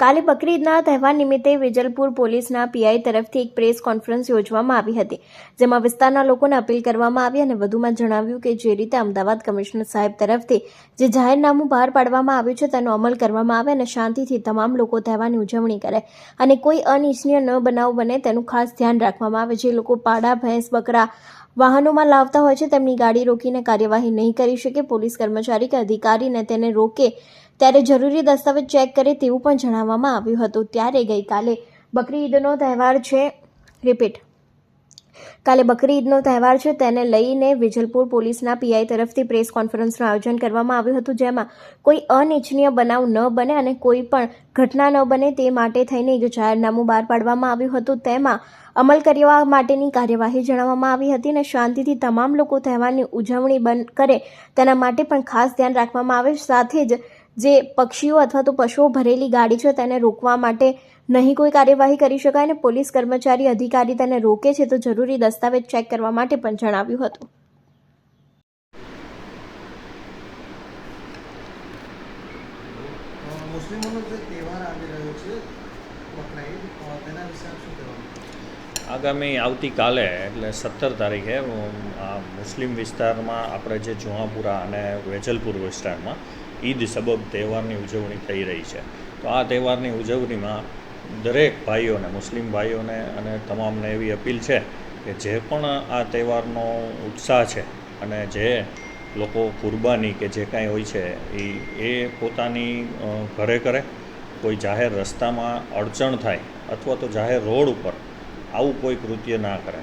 કાલે બકરીદના તહેવાર નિમિત્તે વેજલપુર પોલીસના પીઆઈ તરફથી એક પ્રેસ કોન્ફરન્સ યોજવામાં આવી હતી, જેમાં વિસ્તારના લોકોને અપીલ કરવામાં આવી અને વધુમાં જણાવ્યું કે જે રીતે અમદાવાદ કમિશનર સાહેબ તરફથી જે જાહેરનામું બહાર પાડવામાં આવ્યું છે, તેનો અમલ કરવામાં આવે અને શાંતિથી તમામ લોકો તહેવારની ઉજવણી કરે અને કોઈ અનિચ્છનીય ન બનાવ બને તેનું ખાસ ધ્યાન રાખવામાં આવે. જે લોકો પાડા, ભેંસ, બકરા વાહનોમાં લાવતા હોય છે, તેમની ગાડી રોકીને કાર્યવાહી નહીં કરી શકે. પોલીસ કર્મચારી કે અધિકારીને તેને રોકે ત્યારે જરૂરી દસ્તાવેજ ચેક કરે તેવું પણ જણાવવામાં આવ્યું હતું. ત્યારે ગઈકાલે બકરી ઈદનો તહેવાર છે. રિપીટ. કાલે બકરી ઈદનો તહેવાર છે, તેને લઈને વિજલપુર પોલીસના પીઆઈ તરફથી પ્રેસ કોન્ફરન્સનું આયોજન કરવામાં આવ્યું હતું, જેમાં કોઈ અનિચ્છનીય બનાવ ન બને અને કોઈ પણ ઘટના ન બને તે માટે થઈને એક જાહેરનામું બહાર પાડવામાં આવ્યું હતું. તેમાં અમલ કરવા માટેની કાર્યવાહી જણાવવામાં આવી હતી અને શાંતિથી તમામ લોકો તહેવારની ઉજવણી બંધ કરે તેના માટે પણ ખાસ ધ્યાન રાખવામાં આવે. સાથે જ જે પક્ષીઓ અથવા તો પશુઓ ભરેલી ગાડી છે તેને રોકવા માટે નહીં કોઈ કાર્યવાહી કરી શકાય અને પોલીસ કર્મચારી અધિકારી તેને રોકે છે તો જરૂરી દસ્તાવેજ ચેક કરવા માટે પણ જણાવ્યું હતું. મુસ્લિમોનો જે તહેવાર આવી રહ્યો છે બકરા તેના વિશે આપ શું કહેવાનું આગામી આવતીકાલે એટલે સત્તર તારીખે આ મુસ્લિમ વિસ્તારમાં આપણે જે જુહાપુરા અને વેજલપુર વિસ્તારમાં ઈદ સબબ તહેવારની ઉજવણી થઈ રહી છે. તો આ તહેવારની ઉજવણીમાં દરેક ભાઈઓને, મુસ્લિમ ભાઈઓને અને તમામને એવી અપીલ છે કે જે પણ આ તહેવારનો ઉત્સાહ છે અને જે લોકો કુરબાની કે જે કાંઈ હોય છે એ એ પોતાની ઘરે કરે, કોઈ જાહેર રસ્તામાં અડચણ થાય અથવા તો જાહેર રોડ ઉપર આવું કોઈ કૃત્ય ના કરે.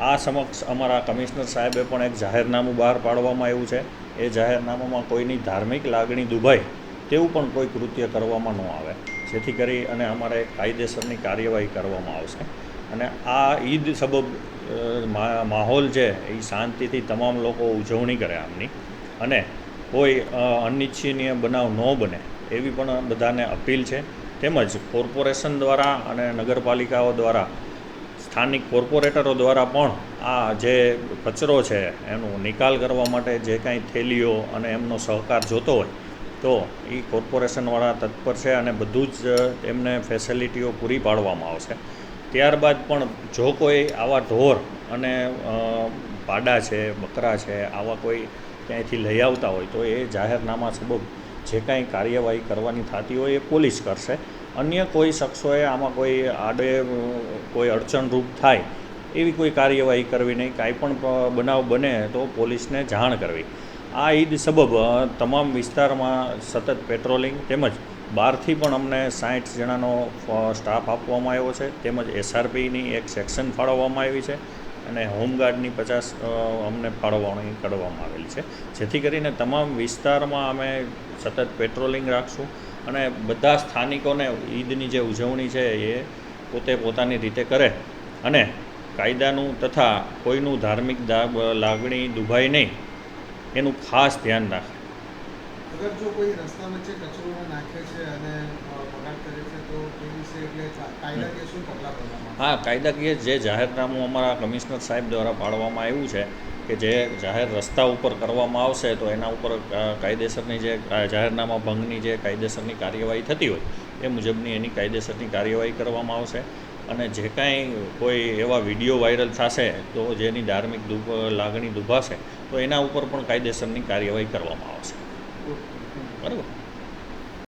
આ સમક્ષ અમારા કમિશનર સાહેબે પણ એક જાહેરનામું બહાર પાડવામાં આવ્યું છે. એ જાહેરનામામાં કોઈની ધાર્મિક લાગણી દુભાય તેવું પણ કોઈ કૃત્ય કરવામાં ન આવે. જેથી કરી અને અમારે કાયદેસરની કાર્યવાહી કરવામાં આવશે. અને આ ઈદ સબબ માહોલ છે એ શાંતિથી તમામ લોકો ઉજવણી કરે આમની. અને કોઈ અનિચ્છનીય બનાવ ન બને એવી પણ બધાને અપીલ છે. તેમજ કોર્પોરેશન દ્વારા અને નગરપાલિકાઓ દ્વારા સ્થાનિક કોર્પોરેટરો દ્વારા પણ આ જે કચરો છે, એનો નિકાલ કરવા માટે જે કાંઈ થેલીઓ અને એમનો સહકાર જોતો હોય, તો એ કોર્પોરેશનવાળા તત્પર છે અને બધું જ એમને ફેસિલિટીઓ પૂરી પાડવામાં આવશે. ત્યારબાદ પણ જો કોઈ આવા ઢોર અને પાડા છે, બકરા છે, આવા કોઈ ક્યાંયથી લઈ આવતા હોય, તો એ જાહેરનામા સબબ જે કાંઈ કાર્યવાહી કરવાની થતી હોય એ પોલીસ કરશે. અન્ય કોઈ શખ્સોએ આમાં કોઈ આડે કોઈ અડચણરૂપ થાય એવી કોઈ કાર્યવાહી કરવી નહીં. કાંઈ પણ બનાવ બને તો પોલીસને જાણ કરવી. આ ઈદ સબબ તમામ વિસ્તારમાં સતત પેટ્રોલિંગ તેમજ બહારથી પણ અમને સાઠ જણાનો સ્ટાફ આપવામાં આવ્યો છે. તેમજ એસઆરપીની એક સેક્શન ફાળવવામાં આવી છે. અને હોમગાર્ડની પચાસ અમને ફાળવણી કરવામાં આવેલી છે. જેથી કરીને તમામ વિસ્તારમાં અમે સતત પેટ્રોલિંગ રાખશું અને બધા સ્થાનિકોને ઈદની જે ઉજવણી છે એ પોતે પોતાની રીતે કરે અને કાયદાનું તથા કોઈનું ધાર્મિક લાગણી દુભાય નહીં, એનું ખાસ ધ્યાન રાખે. અગર જો કોઈ રસ્તા વચ્ચે કચરો નાખે છે અને અ, બગાડ કરે છે તો તે વિશે એટલે કા- કાયદાકીય શું પગલાં ભરવામાં હા કાયદાકીય જે જાહેરનામું અમારા કમિશનર સાહેબ દ્વારા પાડવામાં આવ્યું છે કે જે જાહેર રસ્તા ઉપર કરવામાં આવશે તો એના ઉપર કાયદેસરની જે જાહેરનામા ભંગની જે કાયદેસરની કાર્યવાહી થતી હોય એ મુજબની એની કાયદેસરની કાર્યવાહી કરવામાં આવશે. અને જે કાંઈ કોઈ એવા વીડિયો વાયરલ થશે તો જેની ધાર્મિક લાગણી દુભાશે તો એના ઉપર પણ કાયદેસરની કાર્યવાહી કરવામાં આવશે. બરાબર?